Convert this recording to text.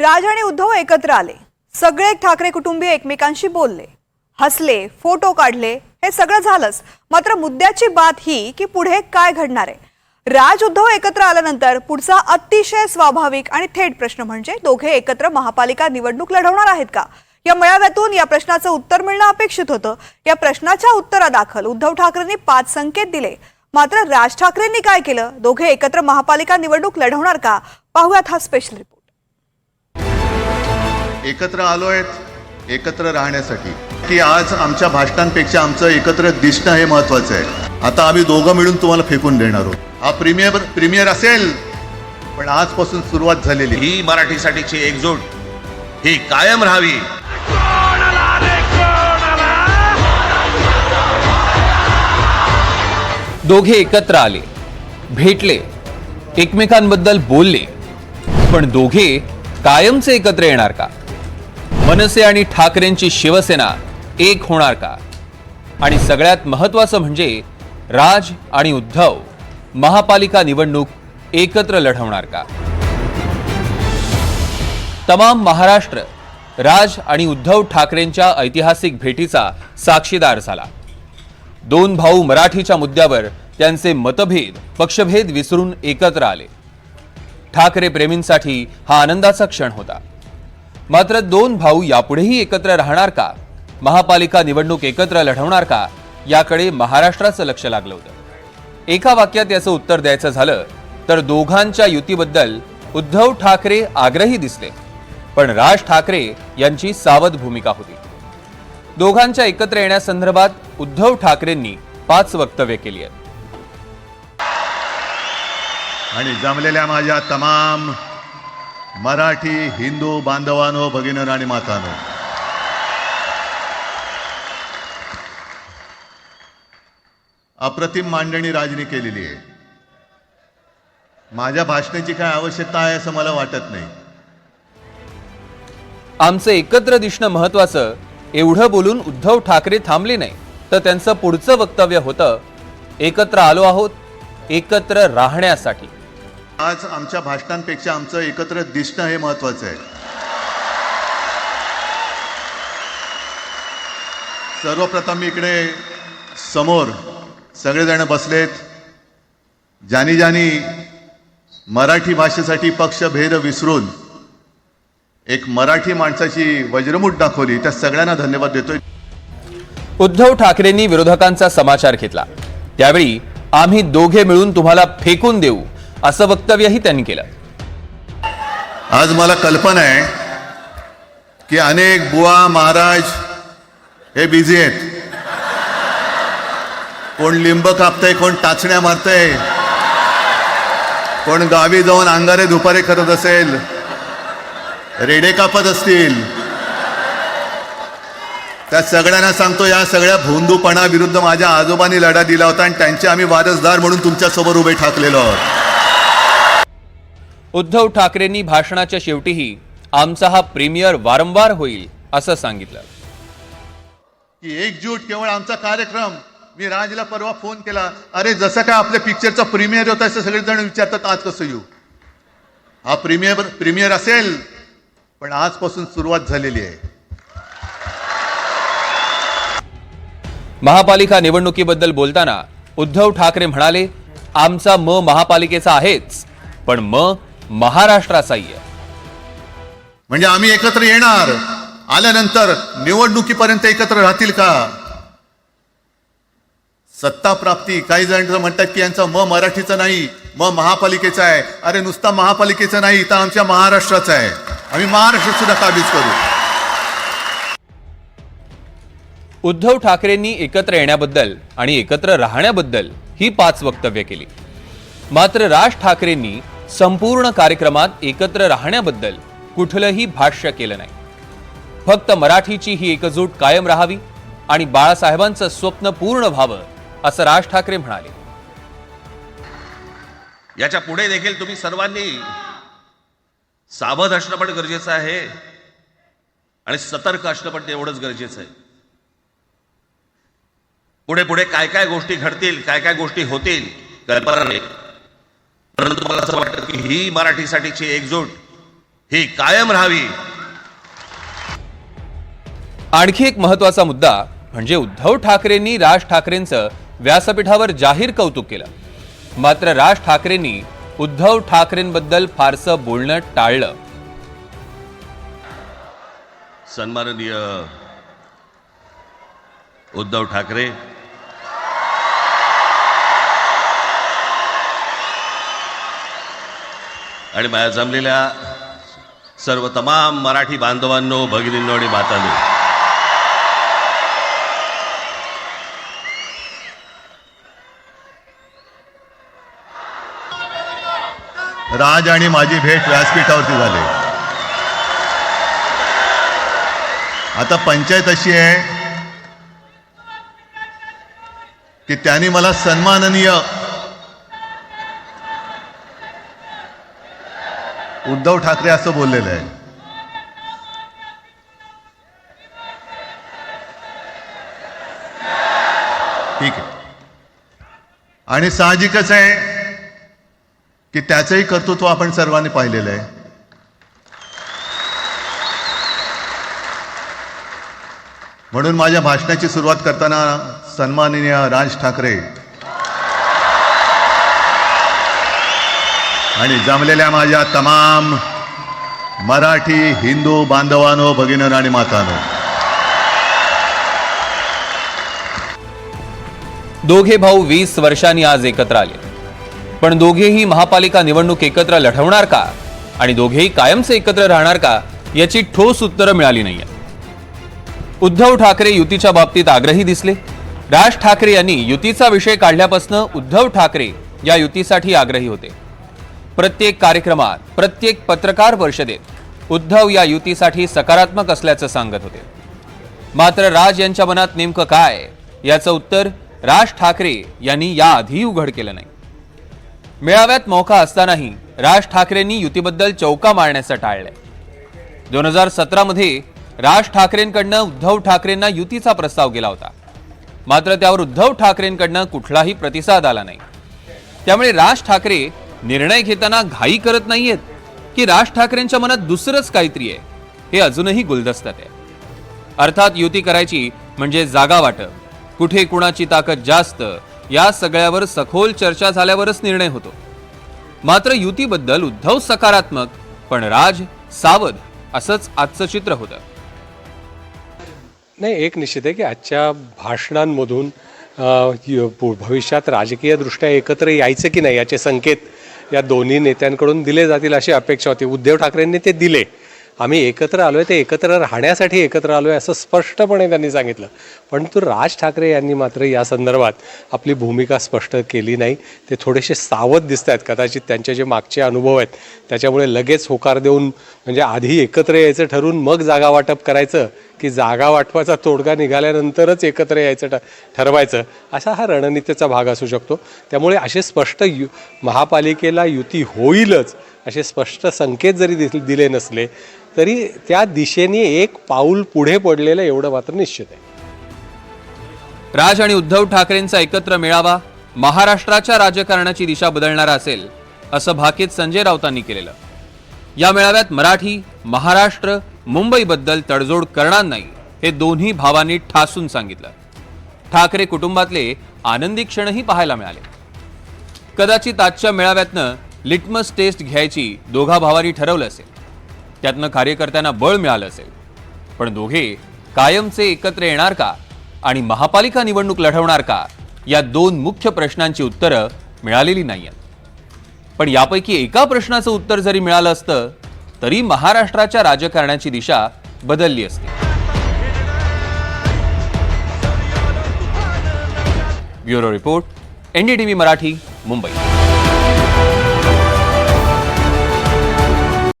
राज आणि उद्धव एकत्र आले. सगळे ठाकरे कुटुंबीय एकमेकांशी बोलले. हसले फोटो काढले हे सगळं झालंच. मात्र मुद्द्याची बात ही की पुढे काय घडणार आहे? राज उद्धव एकत्र आल्यानंतर पुढचा अतिशय स्वाभाविक आणि थेट प्रश्न म्हणजे दोघे एकत्र महापालिका निवडणूक लढवणार आहेत का? या मेळाव्यातून या प्रश्नाचं उत्तर मिळणं अपेक्षित होतं. या प्रश्नाच्या उत्तरादाखल उद्धव ठाकरेंनी पाच संकेत दिले. मात्र राज ठाकरेंनी काय केलं? दोघे एकत्र महापालिका निवडणूक लढवणार का? पाहूयात हा स्पेशल एकत्र आलोय एकत्र राहण्यासाठी. की आज आमच्या भाषणांपेक्षा आमचं एकत्र दिसणं हे महत्वाचं आहे. आता आम्ही दोघं मिळून तुम्हाला फेकून देणार आहोत. हा प्रीमियर प्रीमियर असेल पण आजपासून सुरुवात झालेली. ही मराठीसाठीची एकजूट ही कायम राहावी. दोघे एकत्र आले भेटले एकमेकांबद्दल बोलले पण दोघे कायमचे एकत्र येणार का? मनसे आणि ठाकरेंची शिवसेना एक होणार का? आणि सगळ्यात महत्वाचं म्हणजे राज आणि उद्धव महापालिका निवडणूक एकत्र लढवणार का? तमाम महाराष्ट्र राज आणि उद्धव ठाकरेंच्या ऐतिहासिक भेटीचा साक्षीदार झाला. दोन भाऊ मराठीच्या मुद्द्यावर त्यांचे मतभेद पक्षभेद विसरून एकत्र आले. ठाकरे प्रेमींसाठी हा आनंदाचा क्षण होता. मात्र दोन भाऊ यापुढेही एकत्र राहणार का? महापालिका निवडणूक एकत्र लढवणार का? याकडे महाराष्ट्राचं लक्ष लागलं होतं. एका वाक्यात याचं उत्तर द्यायचं झालं तर दोघांच्या युतीबद्दल उद्धव ठाकरे आग्रही दिसले. पण राज ठाकरे यांची सावध भूमिका होती. दोघांच्या एकत्र येण्यासंदर्भात उद्धव ठाकरेंनी पाच वक्तव्य केली आहेत. आणि जमलेल्या माझ्या तमाम मराठी हिंदू बांधवानो भगिनर आणि मातानो. अप्रतिम मांडणी राजनी केलेली आहे. माझ्या भाषणाची काय आवश्यकता आहे असं मला वाटत नाही. आमचं एकत्र दिसणं महत्वाचं एवढं बोलून उद्धव ठाकरे थांबले नाही तर त्यांचं पुढचं वक्तव्य होतं एकत्र आलो आहोत एकत्र राहण्यासाठी. आज आमच्या भाषणांपेक्षा आमचं एकत्र दिसणं हे महत्वाचं आहे. सर्वप्रथम मी इकडे समोर सगळेजण बसलेत. ज्यानी ज्यानी मराठी भाषेसाठी पक्षभेद विसरून एक मराठी माणसाची वज्रमूठ दाखवली. त्या सगळ्यांना धन्यवाद देतोय. उद्धव ठाकरेंनी विरोधकांचा समाचार घेतला. त्यावेळी आम्ही दोघे मिळून तुम्हाला फेकून देऊ. असं वक्तव्यही त्यांनी केलं. आज मला कल्पना आहे की अनेक बुवा महाराज हे बिझी आहेत. कोण लिंब कापतंय कोण टाचण्या मारतंय कोण गावी जाऊन अंगारे दुपारे करत असेल रेडे कापत असतील. त्या सगळ्यांना सांगतो या सगळ्या भोंदूपणा विरुद्ध माझ्या आजोबांनी लढा दिला होता आणि त्यांचे आम्ही वारसदार म्हणून तुमच्यासोबत उभे ठाकलेलो आहोत. उद्धव ठाकरेंनी भाषणाच्या शेवटीही आमचा हा प्रीमियर वारंवार होईल असं सांगितलं. की एकजूट केवळ आमचा कार्यक्रम. मी राजला परवा फोन केला. अरे जसं काय आपल्या पिक्चरचा प्रीमियर होता असं सगळेजण विचारतात आज कसं येऊ? हा प्रीमियर प्रीमियर असेल पण आजपासून सुरुवात झालेली आहे. महापालिका निवडणुकीबद्दल बोलताना उद्धव ठाकरे म्हणाले आमचा म महापालिकेचा आहेच पण म महाराष्ट्राचाही आहे. म्हणजे आम्ही एकत्र येणार आल्यानंतर निवडणुकीपर्यंत एकत्र राहतील का? सत्ता प्राप्ती काही जण म्हणतात की यांचा म मराठीचा नाही म महापालिकेचा आहे. अरे नुसता महापालिकेचा नाही तर आमच्या महाराष्ट्राचा आहे. आम्ही महाराष्ट्र सुद्धा काबीज करू. उद्धव ठाकरेंनी एकत्र येण्याबद्दल आणि एकत्र राहण्याबद्दल ही पाच वक्तव्य केली. मात्र राज ठाकरेंनी संपूर्ण कार्यक्रमात एकत्र राहण्याबद्दल कुठलंही भाष्य केलं नाही. फक्त मराठीची ही एकजूट कायम राहावी आणि बाळासाहेबांचं स्वप्न पूर्ण व्हावं असं राज ठाकरे म्हणाले. याच्यापुढे देखील तुम्ही सर्वांनी सावध असणं पण गरजेचं आहे आणि सतर्क असणं पण तेवढंच गरजेचं आहे. पुढे पुढे काय काय गोष्टी घडतील काय काय गोष्टी होतील कल्पना नाही. परंतु मला असं वाटतं की ही मराठीसाठीची एकजूट ही कायम राहावी. आणखी एक महत्त्वाचा मुद्दा म्हणजे उद्धव ठाकरेंनी राज ठाकरेंचं व्यासपीठावर जाहीर कौतुक केलं. मात्र राज ठाकरेंनी उद्धव ठाकरेंबद्दल फारसं बोलणं टाळलं. सन्माननीय उद्धव ठाकरे आणि माझ्या जमलेल्या सर्व तमाम मराठी बांधवांनो भगिनींनो आणि मातांनो. राज आणि माझी भेट व्यासपीठावरती झाली. आता पंचायत अशी आहे की त्यांनी मला सन्माननीय उद्धव ठाकरे असं बोललेलं आहे. ठीक आहे. आणि साहजिकच आहे की त्याचंही कर्तृत्व आपण सर्वांनी पाहिलेलं आहे. म्हणून माझ्या भाषणाची सुरुवात करताना सन्माननीय राज ठाकरे आणि जमलेल्या माझ्या तमाम मराठी हिंदू बांधवानो भगिनीनो आणि मातानो. दोघे भाऊ वीस वर्षांनी आज एकत्र आले. पण दोघेही महापालिका निवडणूक एकत्र लढवणार का? आणि दोघेही कायमचे एकत्र राहणार का? याची ठोस उत्तरं मिळाली नाहीये. उद्धव ठाकरे युतीच्या बाबतीत आग्रही दिसले. राज ठाकरे यांनी युतीचा विषय काढल्यापासून उद्धव ठाकरे या युतीसाठी आग्रही होते. प्रत्येक कार्यक्रमात प्रत्येक पत्रकार परिषदेत उद्धव या युतीसाठी सकारात्मक असल्याचं सांगत होते. मात्र राज यांच्या मनात नेमकं काय याचं उत्तर राज ठाकरे यांनी याआधी उघड केलं नाही. मेळाव्यात मौका असतानाही राज ठाकरेंनी युतीबद्दल चौका मारण्याचं टाळलंय. दोन हजार सतरामध्ये राज ठाकरेंकडनं उद्धव ठाकरेंना युतीचा प्रस्ताव गेला होता. मात्र त्यावर उद्धव ठाकरेंकडनं कुठलाही प्रतिसाद आला नाही. त्यामुळे राज ठाकरे निर्णय घेताना घाई करत नाहीयेत की राज ठाकरेंच्या मनात दुसरंच काहीतरी आहे. हे अजूनही गुलदस्त्यात आहे. अर्थात युती करायची म्हणजे जागा वाटप. कुठे कुणाची ताकद जास्त या सगळ्यावर सखोल चर्चा झाल्यावरच निर्णय होतो. मात्र युतीबद्दल उद्धव सकारात्मक पण राज सावध असंच आजचं चित्र होतं. नाही एक निश्चित आहे की आजच्या भाषणांमधून भविष्यात राजकीय दृष्ट्या भविष्यात राजकीयदृष्ट्या एकत्र यायचं की नाही याचे संकेत या दोन्ही नेत्यांकडून दिले जातील अशी अपेक्षा होती. उद्धव ठाकरेंनी ते दिले. आम्ही एकत्र आलो आहे ते एकत्र राहण्यासाठी एकत्र आलो आहे असं स्पष्टपणे त्यांनी सांगितलं. परंतु राज ठाकरे यांनी मात्र या संदर्भात आपली भूमिका स्पष्ट केली नाही. ते थोडेसे सावध दिसत आहेत कदाचित त्यांचे जे मागचे अनुभव आहेत त्याच्यामुळे लगेच होकार देऊन म्हणजे आधी एकत्र यायचं ठरून मग जागा वाटप करायचं की जागा वाटपाचा तोडगा निघाल्यानंतरच एकत्र यायचं ठ ठरवायचं असा हा रणनीतीचा भाग असू शकतो. त्यामुळे असे स्पष्ट यु महापालिकेला युती होईलच असे स्पष्ट संकेत जरी दिस- दिले नसले तरी त्या दिशेने एक पाऊल पुढे पडलेलं एवढं मात्र निश्चित आहे. राज आणि उद्धव ठाकरेंचा एकत्र मेळावा महाराष्ट्राच्या राजकारणाची दिशा बदलणारा असेल असं भाकीत संजय राऊतांनी केलेलं. या मेळाव्यात मराठी महाराष्ट्र मुंबईबद्दल तडजोड करणार नाही हे दोन्ही भावांनी ठासून सांगितलं. ठाकरे कुटुंबातले आनंदी क्षणही पाहायला मिळाले. कदाचित आजच्या मेळाव्यातनं लिटमस टेस्ट घ्यायची दोघा भावांनी ठरवलं असेल. त्यातनं कार्यकर्त्यांना बळ मिळालं असेल. पण दोघे कायमचे एकत्र येणार का आणि महापालिका निवडणूक लढवणार का या दोन मुख्य प्रश्नांची उत्तरं मिळालेली नाही आहेत पण यापैकी एका प्रश्नाचं उत्तर जरी मिळालं असतं तरी महाराष्ट्राच्या राजकारणाची दिशा बदलली असती. Bureau report NDTV Marathi Mumbai.